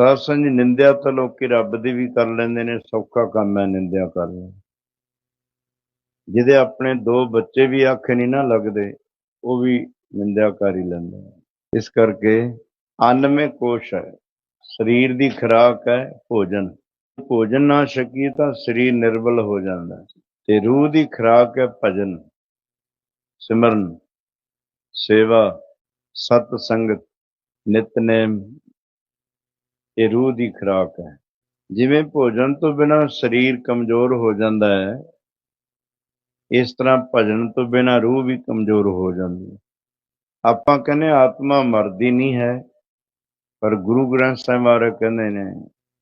ਸਾਧ ਸੰਗ ਜੀ ਨਿੰਦਿਆ ਤਾਂ ਲੋਕੀ ਰੱਬ ਦੀ ਵੀ ਕਰ ਲੈਂਦੇ ਨੇ, ਸੌਖਾ ਕੰਮ ਹੈ ਨਿੰਦਿਆ ਕਰਨਾ ਜਿਹਦੇ ਆਪਣੇ ਦੋ ਬੱਚੇ ਵੀ ਆਖੇ ਨਹੀਂ ਨਾ ਲੱਗਦੇ, ਉਹ ਵੀ ਨਿੰਦਿਆ ਕਰ ਹੀ ਲੈਂਦੇ ਨੇ। ਇਸ ਕਰਕੇ ਅੰਨ ਮੇ ਕੋਸ਼ ਹੈ, ਸਰੀਰ ਦੀ ਖੁਰਾਕ ਹੈ ਭੋਜਨ। ਭੋਜਨ ਨਾ ਛਕੀਏ ਤਾਂ ਸਰੀਰ ਨਿਰਬਲ ਹੋ ਜਾਂਦਾ ਤੇ ਰੂਹ ਦੀ ਖੁਰਾਕ ਹੈ ਭਜਨ, ਸਿਮਰਨ, ਸੇਵਾ ਸਤ ਸੰਗਤ ਨਿਤਨੇਮ ਇਹ ਰੂਹ ਦੀ ਖਰਾਕ ਹੈ। ਜਿਵੇਂ ਭੋਜਨ ਤੋਂ ਬਿਨਾ ਸਰੀਰ ਕਮਜ਼ੋਰ ਹੋ ਜਾਂਦਾ ਹੈ, ਇਸ ਤਰ੍ਹਾਂ ਭਜਨ ਤੋਂ ਬਿਨਾ ਰੂਹ ਵੀ ਕਮਜ਼ੋਰ ਹੋ ਜਾਂਦੀ ਆਪਾਂ ਕਹਿੰਦੇ ਆਤਮਾ ਮਰਦੀ ਨਹੀਂ ਹੈ, ਪਰ ਗੁਰੂ ਗ੍ਰੰਥ ਸਾਹਿਬ ਮਹਾਰਾਜ ਕਹਿੰਦੇ ਨੇ,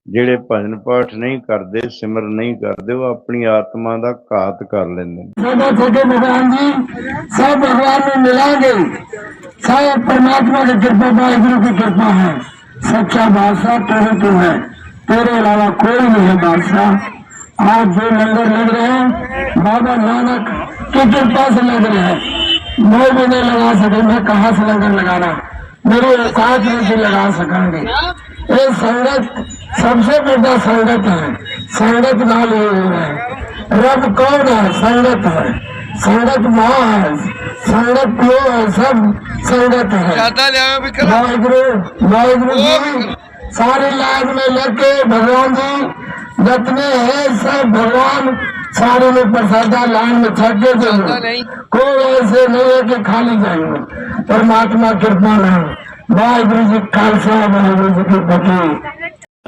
ਜਿਹੜੇ ਭਜਨ ਪਾਠ ਨਹੀਂ ਕਰਦੇ, ਸਿਮਰ ਨਹੀਂ ਕਰਦੇ, ਉਹ ਆਪਣੀ ਆਤਮਾ ਦਾ ਘਾਤ ਕਰ ਲੈਂਦੇ ਨੇ। ਸਾਡਾ ਤੁਹਾਡੇ ਮਹਾਰਾਜ ਜੀ, ਸਭ ਭਗਵਾਨ ਨੂੰ ਮਿਲਾਂਗੇ। ਸਭ ਪਰਮਾਤਮਾ ਦੀ ਕਿਰਪਾ, ਵਾਹਿਗੁਰੂ ਦੀ ਕਿਰਪਾ ਹੈ। सच्चा बादशाह तेरे तू है तेरे अलावा कोई नहीं है बादशाह आज जो लंगर लग रहे हैं बाबा नानक की कृपा से लग रहे हैं मैं भी नहीं लगा सके मैं कहाँ से लंगर लगाना मेरे साथ में भी लगा सकेंगे ये संगत सबसे बड़ा संगत है संगत नाल ही हो रहा है रब कौन है संगत है संगत माँ है संगत प्यो है सब संगत है ਜਿਆਦਾ ਲਿਆਓ ਵੀ ਕਰ वाहिगुरु वाहिगुरु जी सारी लाइन में लेके भगवान जी जितने हैं सब भगवान सारे में प्रसादा लाइन में थके ਜਿਆਦਾ जाएंगे ਨਹੀਂ कोई ऐसे नहीं है कि खाली जाएंगे परमात्मा कृपा है वाहिगुरु जी खालसा वाहिगुरु जी की फतेह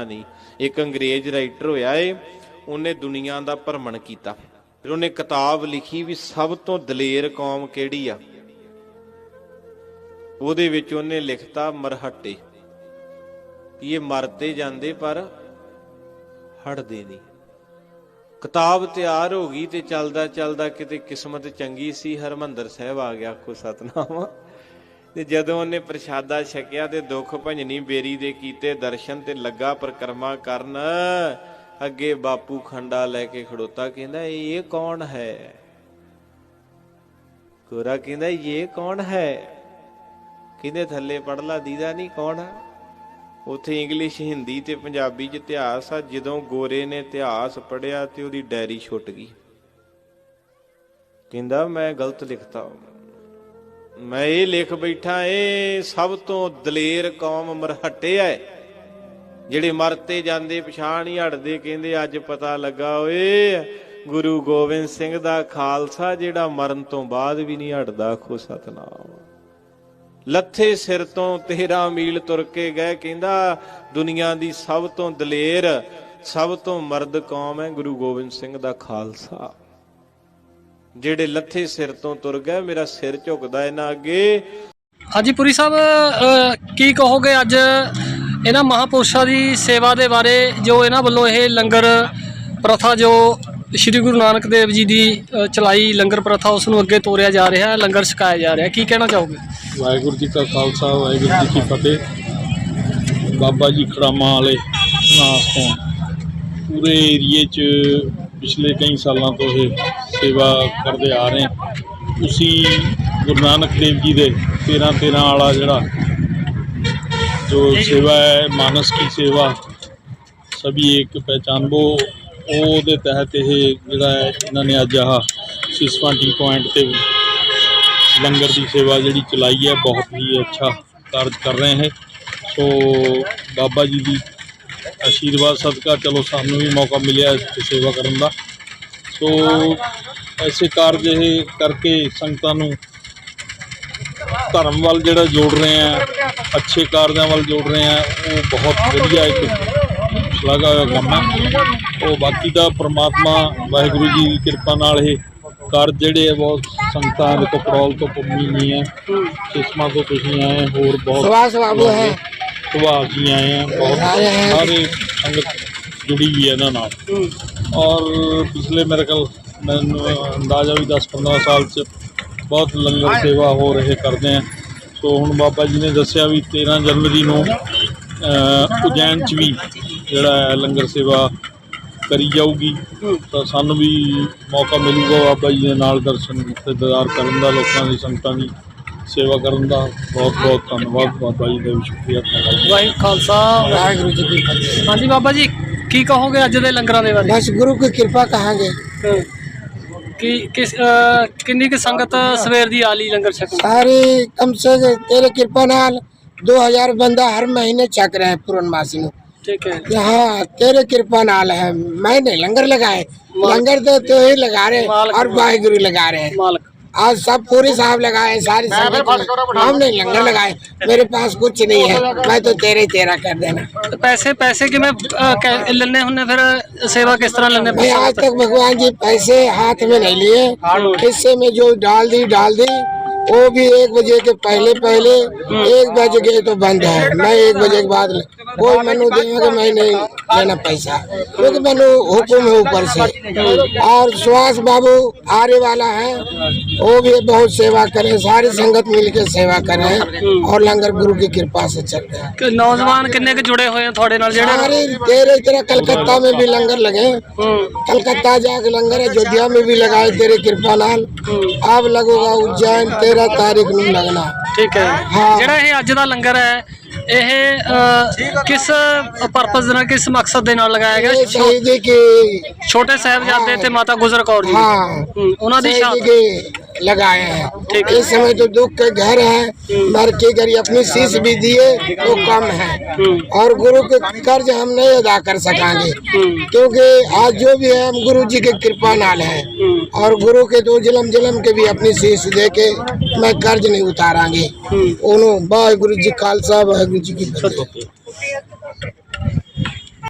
ਨਹੀਂ ਇੱਕ ਅੰਗਰੇਜ਼ ਰਾਈਟਰ ਹੋਇਆ ਏ ਉਹਨੇ ਦੁਨੀਆ ਦਾ ਭਰਮਣ ਕੀਤਾ ਫਿਰ ਉਹਨੇ ਕਿਤਾਬ ਲਿਖੀ ਵੀ ਸਭ ਤੋਂ ਦਲੇਰ ਕੌਮ ਕਿਹੜੀ ਆ? ਉਹਦੇ ਵਿੱਚ ਉਹਨੇ ਲਿਖਤਾ ਮਰਹੱਟੇ। ਵੀ ਇਹ ਮਰਦੇ ਜਾਂਦੇ ਪਰ ਹਟਦੇ ਨਹੀਂ। ਕਿਤਾਬ ਤਿਆਰ ਹੋ ਗਈ ਤੇ ਚੱਲਦਾ ਚੱਲਦਾ ਕਿਤੇ ਕਿਸਮਤ ਚੰਗੀ ਸੀ, ਹਰਮੰਦਰ ਸਾਹਿਬ ਆ ਗਿਆ ਕੋ ਸਤਨਾਮ। ਤੇ ਜਦੋਂ ਉਹਨੇ ਪ੍ਰਸ਼ਾਦਾ ਛਕਿਆ ਤੇ ਦੁੱਖ ਭੰਜਨੀ ਬੇਰੀ ਦੇ ਕੀਤੇ ਦਰਸ਼ਨ ਤੇ ਲੱਗਾ ਪ੍ਰਕਰਮਾ ਕਰਨ ਅੱਗੇ ਬਾਪੂ ਖੰਡਾ ਲੈ ਕੇ ਖੜੋਤਾ, ਕਹਿੰਦਾ, ਇਹ ਕੌਣ ਹੈ? ਗੋਰਾ ਕਹਿੰਦਾ, ਇਹ ਕੌਣ ਹੈ? ਕਹਿੰਦੇ, ਥੱਲੇ ਪੜ ਲਾ, ਦੀਦਾ ਨਹੀਂ ਕੌਣ ਆ? ਉਥੇ ਇੰਗਲਿਸ਼ ਹਿੰਦੀ ਤੇ ਪੰਜਾਬੀ ਚ ਇਤਿਹਾਸ ਆ। ਜਦੋਂ ਗੋਰੇ ਨੇ ਇਤਿਹਾਸ ਪੜਿਆ ਤੇ ਉਹਦੀ ਡਾਇਰੀ ਛੁੱਟ ਗਈ। ਕਹਿੰਦਾ, ਮੈਂ ਗਲਤ ਲਿਖਤਾ ਮੈਂ ਇਹ ਲਿਖ ਬੈਠਾ ਇਹ ਸਭ ਤੋਂ ਦਲੇਰ ਕੌਮ ਮਰਹਟੇ ਐ ਜਿਹੜੇ ਮਰਤੇ ਜਾਂਦੇ, ਪਛਾਣ ਹੀ ਹਟਦੇ, ਕਹਿੰਦੇ ਅੱਜ ਪਤਾ ਲੱਗਾ ਓਏ, ਗੁਰੂ ਗੋਬਿੰਦ ਸਿੰਘ ਦਾ ਖਾਲਸਾ ਜਿਹੜਾ ਮਰਨ ਤੋਂ ਬਾਅਦ ਵੀ ਨਹੀਂ ਹਟਦਾ ਖੋ ਸਤਨਾਮ। ਲੱਥੇ ਸਿਰ ਤੋਂ 13 ਮੀਲ ਤੁਰ ਕੇ ਗਏ, ਕਹਿੰਦਾ ਦੁਨੀਆ ਦੀ ਸਭ ਤੋਂ ਦਲੇਰ, ਸਭ ਤੋਂ ਮਰਦ ਕੌਮ ਹੈ ਗੁਰੂ ਗੋਬਿੰਦ ਸਿੰਘ ਦਾ ਖਾਲਸਾ। ਜਿਹੜੇ ਲੱਥੇ ਸਿਰ ਤੋਂ ਤੁਰ ਗਏ, ਮੇਰਾ ਸਿਰ ਝੁਕਦਾ ਇਹਨਾਂ ਅੱਗੇ। ਹਾਂਜੀ, ਪੁਰੀ ਸਾਹਿਬ ਕੀ ਕਹੋਗੇ ਅੱਜ ਇਹਨਾਂ ਮਹਾਪੁਰਸ਼ਾਂ ਦੀ ਸੇਵਾ ਦੇ ਬਾਰੇ ਜੋ ਇਹਨਾਂ ਵੱਲੋਂ ਇਹ ਲੰਗਰ ਪ੍ਰਥਾ ਜੋ ਸ੍ਰੀ ਗੁਰੂ ਨਾਨਕ ਦੇਵ ਜੀ ਦੀ ਚਲਾਈ ਲੰਗਰ ਪ੍ਰਥਾ, ਉਸ ਨੂੰ ਅੱਗੇ ਤੋਰਿਆ ਜਾ ਰਿਹਾ ਹੈ ਲੰਗਰ ਛਕਾਇਆ ਜਾ ਰਿਹਾ। ਕੀ ਕਹਿਣਾ ਚਾਹੋਗੇ? ਵਾਹਿਗੁਰੂ ਜੀ ਕਾ ਖਾਲਸਾ, ਵਾਹਿਗੁਰੂ ਜੀ ਕੀ ਫਤਿਹ। ਬਾਬਾ ਜੀ ਖੜਾਮਾ ਵਾਲੇ ਨਾਸ ਤੋਂ ਪੂਰੇ ਏਰੀਏ 'ਚ ਪਿਛਲੇ ਕਈ ਸਾਲਾਂ ਤੋਂ ਇਹ ਸੇਵਾ ਕਰਦੇ ਆ ਰਹੇ ਹਨ ਉਸੀ ਗੁਰੂ ਨਾਨਕ ਦੇਵ ਜੀ ਦੇ 13 13 ਵਾਲਾ ਜਿਹੜਾ ਜੋ सेवा है मानस की सेवा सभी एक पहचान वो ਉਹਦੇ ਤਹਿਤ ਇਹ ਜਿਹੜਾ ਹੈ ਇਹਨਾਂ ਨੇ ਅੱਜ ਆਹ ਸਿਸਵਾ ਟੀ ਪੁਆਇੰਟ ਤੇ ਲੰਗਰ ਦੀ ਸੇਵਾ ਜਿਹੜੀ ਚਲਾਈ ਹੈ ਬਹੁਤ ਹੀ ਅੱਛਾ ਕਾਰਜ ਕਰ ਰਹੇ ਹੈ ਸੋ ਬਾਬਾ ਜੀ ਦੀ ਆਸ਼ੀਰਵਾਦ ਸਦਕਾ ਚਲੋ ਸਾਨੂੰ ਵੀ ਮੌਕਾ ਮਿਲਿਆ ਇਸ ਸੇਵਾ ਕਰਨ ਦਾ ਸੋ ਐਸੇ ਕਾਰਜ ਇਹ ਕਰਕੇ ਸੰਗਤਾਂ ਨੂੰ ਧਰਮ ਵੱਲ ਜਿਹੜਾ ਜੋੜ ਰਹੇ ਆ ਅੱਛੇ ਕਾਰਜਾਂ ਵੱਲ ਜੋੜ ਰਹੇ ਆ ਉਹ ਬਹੁਤ ਵਧੀਆ ਇੱਕ ਸ਼ਲਾਘਾ ਹੋਇਆ ਕੰਮ ਹੈ ਉਹ ਬਾਕੀ ਦਾ ਪ੍ਰਮਾਤਮਾ ਵਾਹਿਗੁਰੂ ਜੀ ਦੀ ਕਿਰਪਾ ਨਾਲ ਇਹ ਕਰ ਜਿਹੜੇ ਆ ਬਹੁਤ ਸੰਗਤਾਂ ਦੇ ਕੋਲ ਤੋਂ ਪੁੰਨੀ ਨਹੀਂ ਹੈ ਕਿਸਮਾਂ ਤੋਂ ਤੁਸੀਂ ਆਏ ਹੋਰ ਬਹੁਤ ਸਵਾਸ ਬਾਬੂ ਹੈ। ਸੁਭਾਅ ਜੀ ਆਏ ਆ ਬਹੁਤ ਸਾਰੇ ਸੰਗਤ ਜੁੜੀ ਹੋਈ ਹੈ ਇਹਨਾਂ ਨਾਲ। ਔਰ ਪਿਛਲੇ ਮੇਰੇ ਕੋਲ ਮੈਨੂੰ ਅੰਦਾਜ਼ਾ ਵੀ 10-15 ਸਾਲ ਚ ਬਹੁਤ ਲੰਗਰ ਸੇਵਾ ਹੋ ਰਹੇ ਕਰਦੇ ਆ। ਸੋ ਹੁਣ ਬਾਬਾ ਜੀ ਨੇ ਦੱਸਿਆ ਵੀ 13 ਜਨਵਰੀ ਨੂੰ ਉਜੈਨ ਚ ਵੀ ਜਿਹੜਾ ਹੈ ਲੰਗਰ ਸੇਵਾ ਕਰੀ ਜਾਊਗੀ। ਤਾਂ ਸਾਨੂੰ ਵੀ ਮੌਕਾ ਮਿਲੂਗਾ ਬਾਬਾ ਜੀ ਦੇ ਨਾਲ ਦਰਸ਼ਨ ਤੇ ਦੀਦਾਰ ਕਰਨ ਦਾ ਲੋਕਾਂ ਦੀ ਸੰਗਤਾਂ ਦੀ ਸੇਵਾ ਕਰਨ ਦਾ। ਬਹੁਤ ਬਹੁਤ ਧੰਨਵਾਦ ਬਾਬਾ ਜੀ ਦਾ ਵੀ ਸ਼ੁਕਰੀਆ ਵਾਹਿਗੁਰੂ ਖਾਲਸਾ ਵਾਹਿਗੁਰੂ ਜੀ ਕੀ ਫਤਿਹ। ਹਾਂਜੀ ਬਾਬਾ ਜੀ ਕੀ ਕਹੋਗੇ ਅੱਜ ਦੇ ਲੰਗਰਾਂ ਦੇ ਬਾਰੇ? ਬਸ ਗੁਰੂ ਕੀ ਕਿਰਪਾ ਕਹਾਂਗੇ। ਕੀ ਕਿਸ ਅਹ, ਕਿੰਨੀ ਕੁ ਸੰਗਤ ਸਵੇਰ ਦੀ ਆਲੀ ਲੰਗਰ ਛਕਣ सारी कम से तेरे कृपा नाल दो हजार बंदा हर महीने छक रहे हैं पूर्णमासी में ਠੀਕ ਹੈ यहाँ तेरे कृपा नाल है मैं नहीं लंगर लगाए लंगर तो तू ही लगा रहे मालिक। और वाहिगुरु लगा रहे हैं ਮਾਲਕ आज सब पूरी साहब लगाए सारी हम नहीं लंगर लगाए मेरे पास कुछ नहीं है मैं तो तेरे ही तेरा कर देना। तो पैसे पैसे की मैं लेने होने फिर सेवा किस तरह लेने? मैं आज तक भगवान जी पैसे हाथ में नहीं लिए इससे मैं जो डाल दी डाल दी वो भी एक बजे के पहले पहले एक बज गए तो बंद है। मैं एक बजे के बाद कोई मनु देगा मैं नहीं लेना पैसा। क्योंकि तो मनु है ऊपर से। और सुहास बाबू आरे वाला है वो भी बहुत सेवा करें सारी संगत मिल के सेवा करें और लंगर गुरु की कृपा से चल रहे नौजवान किन्ने के जुड़े हुए हैं थोड़े अरे सारे तेरे तरह कलकत्ता में भी लंगर लगे हम्म। कलकत्ता जाके लंगर अयोध्या में भी लगाए तेरे कृपा लाल। अब लगोगा उज्जैन 13 ਤਾਰੀਖ ਨੂੰ ਲੱਗਣਾ। ਠੀਕ ਹੈ। ਜਿਹੜਾ ਇਹ ਅੱਜ ਦਾ ਲੰਗਰ ਹੈ ਇਹ ਕਿਸ ਪਰਪਸ ਦੇ ਨਾਲ ਕਿਸ ਮਕਸਦ ਦੇ ਨਾਲ ਲਗਾਇਆ ਗਿਆ? ਸ਼ਹੀਦੀ ਕੀ ਛੋਟੇ ਸਾਹਿਬਜ਼ਾਦੇ ਤੇ ਮਾਤਾ ਗੁਜਰ ਕੌਰ ਜੀ ਹਾਂ। ਉਹਨਾਂ ਦੀ ਸ਼ਹਾਦਤ। ਸ਼ਹੀਦੀ लगाए हैं। इस समय तो दुख के घर है। मर के करी अपनी शीश भी दिए तो कम है। और गुरु के कर्ज हम नहीं अदा कर सकेंगे। क्योंकि आज जो भी है हम गुरु जी के कृपा नाल है। और गुरु के तो जलम जलम के भी अपनी शीश दे के मैं कर्ज नहीं उतारांगे। उन्होंने वाहे गुरु जी खालसा वाहे गुरु जी की